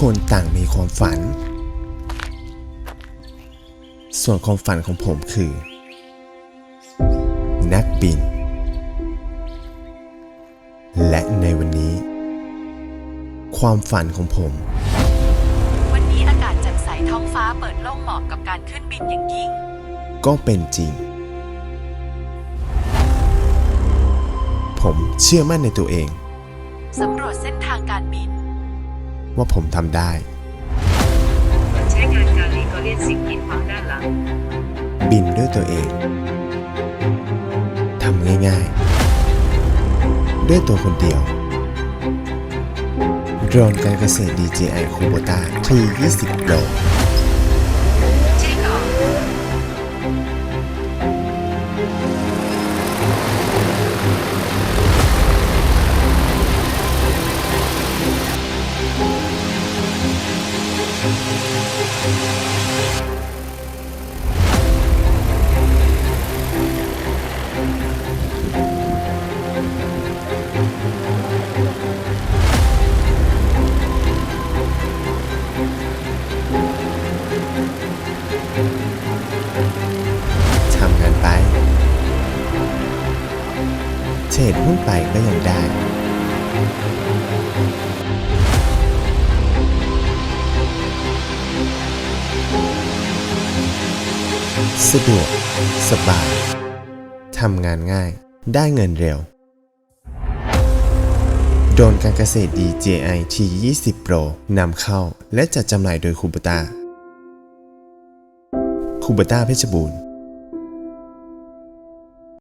คนต่างมีความฝัน ส่วนความฝันของผมคือ นักบิน และในวันนี้ ความฝันของผม วันนี้อากาศแจ่มใสท้องฟ้าเปิดโล่งเหมาะกับการขึ้นบินอย่างยิ่ง ก็เป็นจริง ผมเชื่อมั่นในตัวเอง สำรวจเส้นทางการบิน ว่าผมทำได้ ใช้งานการลีก็เลียนสิ่งกีดขวางด้านหลัง บินด้วยตัวเองทำง่าย ๆ ด้วยตัวคนเดียว โดรนการเกษตร DJI Kubota T20 Pro ใช่ก่อน เทรดหุ้นไปก็ยังได้ สะดวก สบาย ทำงานง่าย ได้เงินเร็ว โดนการเกษตร DJI T20 Pro นำเข้าและจัดจำหน่ายโดยคูบตาคูบตาเพชรบูรณ์